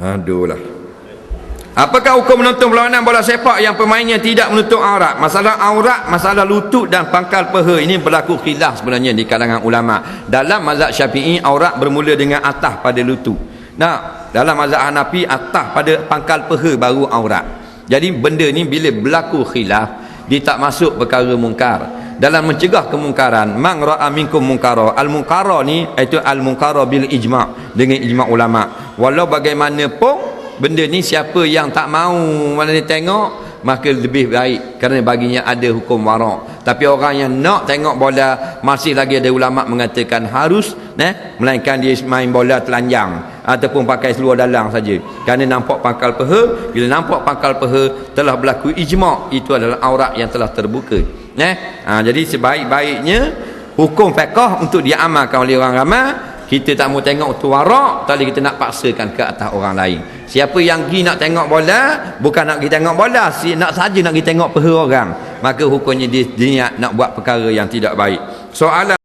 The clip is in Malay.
Aduh lah. Apakah hukum menonton perlawanan bola sepak yang pemainnya tidak menutup aurat? Masalah aurat, masalah lutut dan pangkal peha ini berlaku khilaf sebenarnya di kalangan ulama. Dalam mazhab Syafi'i aurat bermula dengan atas pada lutut. Nah, dalam mazhab Hanafi atas pada pangkal peha baru aurat. Jadi benda ni bila berlaku khilaf, dia tak masuk perkara mungkar. Dalam mencegah kemungkaran, man ra'a minkum munkara. Al-munkara ni itu al-munkara bil ijma' dengan ijma' ulama. Walau bagaimanapun benda ni siapa yang tak mau mana ni tengok maka lebih baik kerana baginya ada hukum warak tapi orang yang nak tengok bola masih lagi ada ulama mengatakan harus eh, melainkan dia main bola telanjang ataupun pakai seluar dalam saja. Kerana nampak pangkal peha bila nampak pangkal peha telah berlaku ijma' itu adalah aurat yang telah terbuka eh? ha, jadi sebaik-baiknya hukum fiqah untuk diamalkan oleh orang ramai kita tak mau tengok tu warak tadi kita nak paksakan ke atas orang lain. Siapa yang pergi nak tengok bola bukan nak pergi tengok bola si nak saja nak pergi tengok peha orang. Maka hukumnya dia, dia nak buat perkara yang tidak baik. Soalan